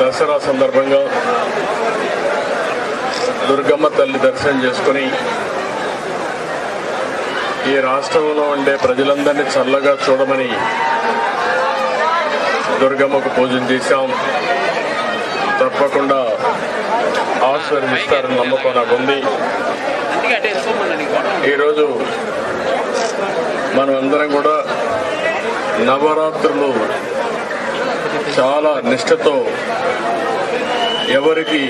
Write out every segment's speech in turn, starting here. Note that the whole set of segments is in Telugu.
దసరా సందర్భంగా దుర్గమ్మ తల్లి దర్శనం చేసుకుని ఈ రాష్ట్రంలో ఉండే ప్రజలందరినీ చల్లగా చూడమని దుర్గమ్మకు పూజలు చేశాం. తప్పకుండా ఆశీర్వదిస్తారని నమ్మకం నాకు ఉంది. ఈరోజు మనం అందరం కూడా నవరాత్రులు చాలా నిష్ఠతో ఎవరికి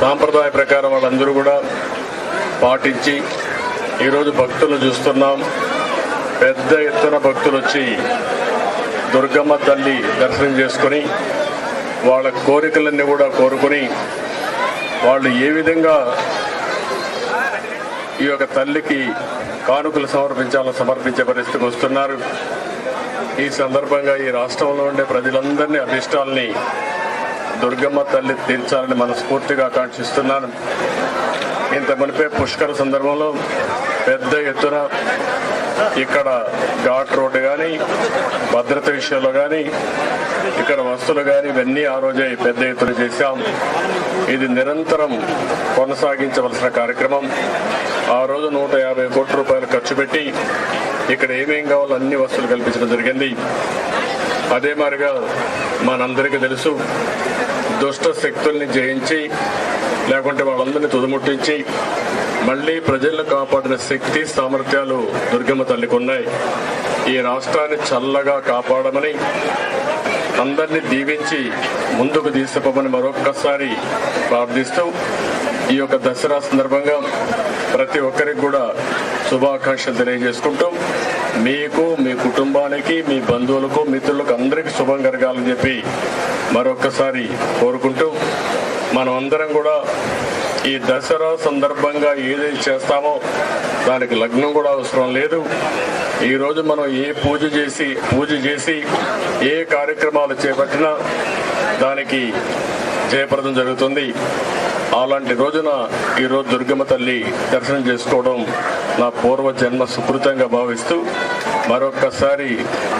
సాంప్రదాయ ప్రకారం వాళ్ళందరూ కూడా పాటించి ఈరోజు భక్తులు చూస్తున్నాం. పెద్ద ఎత్తున భక్తులు వచ్చి దుర్గమ్మ తల్లి దర్శనం చేసుకొని వాళ్ళ కోరికలన్నీ కూడా కోరుకొని వాళ్ళు ఏ విధంగా ఈ యొక్క తల్లికి కానుకలు సమర్పించాలో సమర్పించే పరిస్థితికి వస్తున్నారు. ఈ సందర్భంగా ఈ రాష్ట్రంలో ఉండే ప్రజలందరినీ అభిష్టాలని దుర్గమ్మ తల్లి తీర్చాలని మనస్ఫూర్తిగా ఆకాంక్షిస్తున్నాను. ఇంత మునిపే పుష్కర సందర్భంలో పెద్ద ఎత్తున ఇక్కడ ఘాట్ రోడ్డు కానీ భద్రత విషయంలో కానీ ఇక్కడ వస్తువులు కానీ ఇవన్నీ ఆ రోజే పెద్ద ఎత్తున చేశాం. ఇది నిరంతరం కొనసాగించవలసిన కార్యక్రమం. ఆ రోజు నూట యాభై కోట్ల రూపాయలు ఖర్చు పెట్టి ఇక్కడ ఏమేం కావాలో అన్ని వస్తువులు కల్పించడం జరిగింది. అదే మారిగా మనందరికీ తెలుసు దుష్ట శక్తుల్ని జయించి లేకుంటే వాళ్ళందరినీ తుదముట్టించి మళ్ళీ ప్రజలను కాపాడిన శక్తి సామర్థ్యాలు దుర్గమ్మ తల్లికి ఉన్నాయి ఈ రాష్ట్రాన్ని చల్లగా కాపాడమని అందరినీ దీవించి ముందుకు తీసుకుపోమని మరొక్కసారి ప్రార్థిస్తూ ఈ యొక్క దసరా సందర్భంగా ప్రతి ఒక్కరికి కూడా శుభాకాంక్షలు తెలియజేసుకుంటూ మీకు మీ కుటుంబానికి మీ బంధువులకు మిత్రులకు అందరికీ శుభం కలగాలని చెప్పి మరొక్కసారి కోరుకుంటూ మనం అందరం కూడా ఈ దసరా సందర్భంగా ఏదైతే చేస్తామో దానికి లగ్నం కూడా అవసరం లేదు. ఈరోజు మనం ఏ పూజ చేసి పూజ చేసి ఏ కార్యక్రమాలు చేపట్టినా దానికి జయప్రదం జరుగుతుంది. అలాంటి రోజున ఈరోజు దుర్గమ్మ తల్లి దర్శనం చేసుకోవడం నా పూర్వ జన్మ సుకృతంగా భావిస్తూ మరొకసారి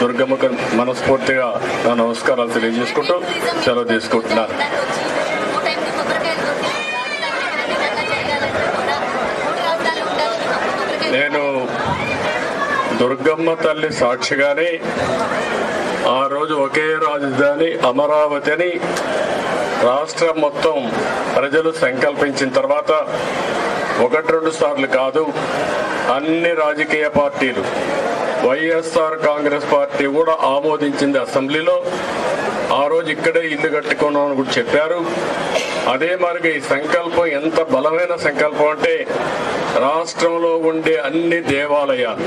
దుర్గమ్మకు మనస్ఫూర్తిగా నా నమస్కారాలు తెలియజేసుకుంటూ సెలవు తీసుకుంటున్నాను. దుర్గమ్మ తల్లి సాక్షిగానే ఆ రోజు ఒకే రాజధాని అమరావతి అని రాష్ట్రం మొత్తం ప్రజలు సంకల్పించిన తర్వాత ఒకటి రెండు సార్లు కాదు అన్ని రాజకీయ పార్టీలు వైఎస్ఆర్ కాంగ్రెస్ పార్టీ కూడా ఆమోదించింది అసెంబ్లీలో. ఆ రోజు ఇక్కడే ఇల్లు కట్టుకున్నామని కూడా చెప్పారు. అదే మరి ఈ సంకల్పం ఎంత బలమైన సంకల్పం అంటే రాష్ట్రంలో ఉండే అన్ని దేవాలయాలు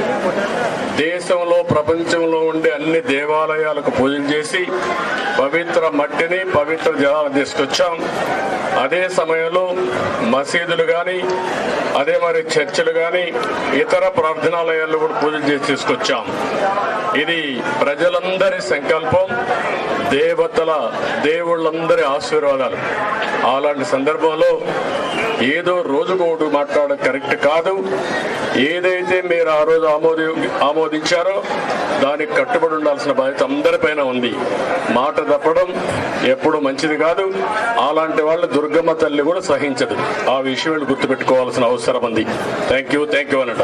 దేశంలో ప్రపంచంలో ఉండే అన్ని దేవాలయాలకు పూజలు చేసి పవిత్ర మట్టిని పవిత్ర జలాలు తీసుకొచ్చాం. అదే సమయంలో మసీదులు కానీ అదే మరి చర్చిలు కానీ ఇతర ప్రార్థనాలయాల్లో కూడా పూజలు చేసి తీసుకొచ్చాం. ఇది ప్రజలందరి సంకల్పం. దేవతల దేవుళ్ళందరి ఆశీర్వాదాలు. అలాంటి సందర్భంలో ఏదో రోజుకోడు మాట్లాడడం కరెక్ట్ కాదు. ఏదైతే మీరు ఆ రోజు ఆమోది ఆమోదించారో దానికి కట్టుబడి ఉండాల్సిన బాధ్యత అందరిపైన ఉంది. మాట తప్పడం ఎప్పుడు మంచిది కాదు. అలాంటి వాళ్ళు దుర్గమ్మ తల్లి కూడా సహించదు. ఆ విషయం గుర్తుపెట్టుకోవాల్సిన అవసరం ఉంది. Thank you thank you అనట